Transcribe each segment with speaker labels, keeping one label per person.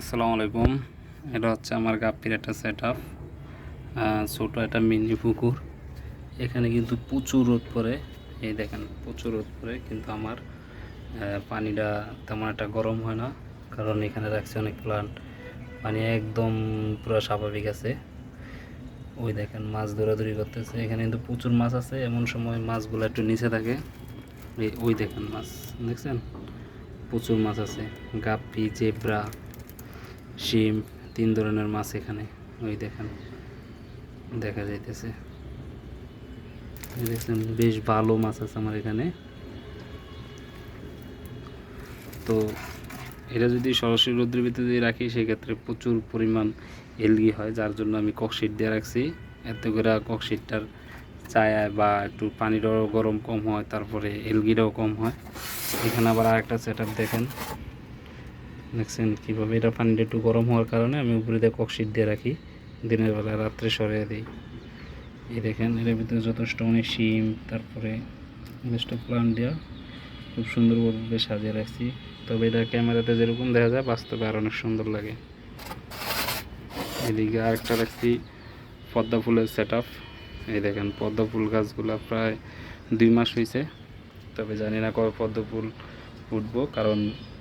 Speaker 1: আসসালামু আলাইকুম। এটা হচ্ছে আমার গাপ্পির একটা সেট আপ ছোটো একটা মিনি পুকুর। এখানে কিন্তু প্রচুর রোদ পড়ে। এই দেখেন, প্রচুর রোদ পড়ে, কিন্তু আমার পানিটা তেমন একটা গরম হয় না, কারণ এখানে রাখছে অনেক প্লান্ট পানি একদম পুরো স্বাভাবিক আছে। ওই দেখেন, মাছ দৌড়াদৌড়ি করতেছে। এখানে কিন্তু প্রচুর মাছ আছে। এমন সময় মাছগুলো একটু নিচে থাকে। ওই দেখেন মাছ, দেখছেন? প্রচুর মাছ আছে। গাপ্পি, জেব্রা শিম, তিন ধরনের মাছ এখানে, ওই দেখেন, দেখা যাইতেছে। দেখছেন, বেশ ভালো মাছ আছে আমার এখানে। তো এটা যদি সরাসরি রোদ্রের ভিতরে যদি রাখি, সেক্ষেত্রে প্রচুর পরিমাণ এলগি হয়, যার জন্য আমি ককশিট দিয়ে রাখছি। এত করে ককশিটটার চায়ায় বা একটু পানিটাও গরম কম হয়, তারপরে এলগিটাও কম হয়। এখানে আবার আরেকটা সেট দেখেন। দেখছেন কীভাবে এটা পানিটা একটু গরম হওয়ার কারণে আমি উপরে দিয়ে ককশিট দিয়ে রাখি। দিনের বেলা রাত্রে সরিয়ে দিই। এই দেখেন, এর ভিতরে যথেষ্ট অনেক শিম, তারপরে যথেষ্ট প্লান্ট দেওয়া। খুব সুন্দরভাবে সাজিয়ে রাখছি। তবে এটা ক্যামেরাতে যেরকম দেখা যায়, বাস্তবে আর অনেক সুন্দর লাগে। এদিকে আরেকটা রাখছি পদ্মা ফুলের সেট এই দেখেন, পদ্মা ফুল গাছগুলো প্রায় দুই মাস হয়েছে তবে জানি না কবে পদ্ম ফুল উঠবো কারণ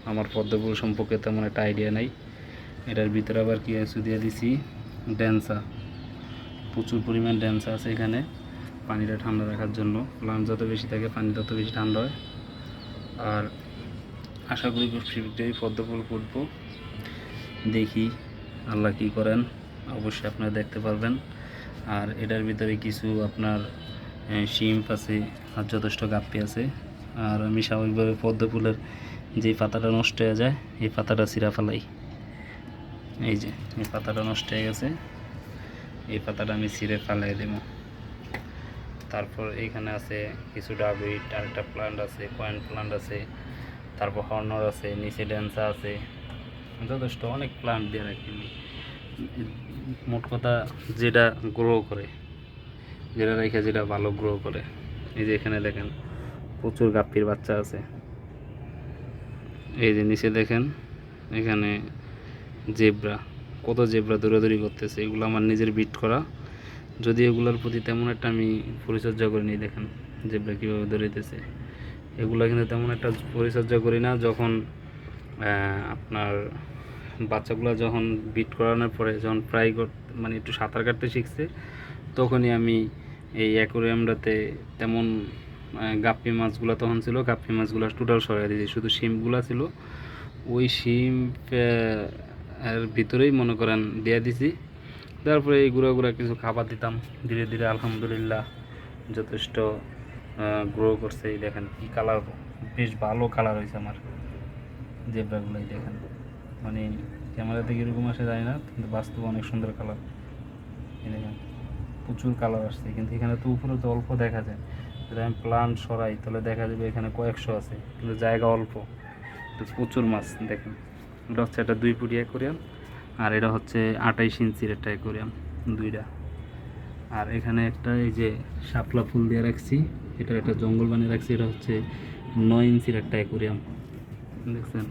Speaker 1: আমার পদ্ম ফুল সম্পর্কে তেমন একটা আইডিয়া নাই। এটার ভিতরে আবার কি আছে দিয়ে দিছি? ড্যান্সা প্রচুর পরিমাণ ড্যান্সা আছে এখানে। পানিটা ঠান্ডা রাখার জন্য। প্লান্ট যত বেশি থাকে, পানি তত বেশি ঠান্ডা হয়। আর আশা করি খুব শীঘ্রই পদ্ম ফুল ফুটবো। দেখি আল্লাহ কি করেন। অবশ্যই আপনারা দেখতে পারবেন। আর এটার ভিতরে কিছু আপনার শিম্প আছে, আর যথেষ্ট গাপ্পি আছে। আর আমি স্বাভাবিকভাবে পদ্ম ফুলের যে পাতাটা নষ্ট হয়ে যায়, এই পাতাটা ছিঁড়া ফেলাই। এই যে, এই পাতাটা নষ্ট হয়ে গেছে। এই পাতাটা আমি ছিঁড়ে ফেলাই দেব। তারপর এইখানে আছে কিছু ডাবিট আরেকটা প্লান্ট আছে কয়েন প্লান্ট আছে, তারপর হর্নর আছে, নিচে ড্যান্সা আছে। যথেষ্ট অনেক প্লান্ট দিয়ে রাখি। মোট কথা যেটা গ্রো করে, যেটা রেখে যেটা ভালো গ্রো করে। এই যে এখানে দেখেন, প্রচুর গাপ্পির বাচ্চা আছে। এই যে নিচে দেখেন, এখানে জেব্রা, কত জেব্রা দৌড়াদৌড়ি করতেছে, এগুলো আমার নিজের বিট করা। যদি এগুলোর প্রতি তেমন একটা আমি পরিচর্যা করিনি, দেখেন জেব্রা কীভাবে দৌড়াইতেছে। এগুলো কিন্তু তেমন একটা পরিচর্যা করি না, যখন আপনার বাচ্চাগুলো যখন বিট করানোর পরে যখন ফ্রাই মানে একটু সাঁতার কাটতে শিখছে, তখনই আমি এই অ্যাকোরিয়ামটাতে তেমন গাপ্পি মাছগুলো তখন ছিল, গাপ্পি মাছগুলো টোটাল সরাই দিয়েছি। শুধু শিমগুলো ছিল, ওই শিম এর ভিতরেই মনে করেন দিয়ে দিছি। তারপরে এই গুঁড়া গুঁড়া কিছু খাবার দিতাম। ধীরে ধীরে আলহামদুলিল্লাহ যথেষ্ট গ্রো করছে। এই দেখেন কি কালার বেশ ভালো কালার হয়েছে আমার জেব্রাগুলোই, দেখেন। মানে ক্যামেরাতে কীরকম আসে যায় না, কিন্তু বাস্তবে অনেক সুন্দর কালার এই দেখেন, প্রচুর কালার আসছে। কিন্তু এখানে তো উপরে তো অল্প দেখা যায়। যদি আমি প্লান্ট সরাই, তাহলে দেখা যাবে এখানে কয়েকশো আছে, কিন্তু জায়গা অল্প। প্রচুর মাছ, দেখেন। এটা হচ্ছে একটা দুই ফুটি অ্যাকোরিয়াম আর এটা হচ্ছে আঠাইশ ইঞ্চির একটা অ্যাকোরিয়াম দুইটা। আর এখানে একটা এই যে শাপলা ফুল দিয়ে রাখছি এটা একটা জঙ্গল বানিয়ে রাখছি, এটা হচ্ছে নয় ইঞ্চির একটা অ্যাকোরিয়াম দেখছেন?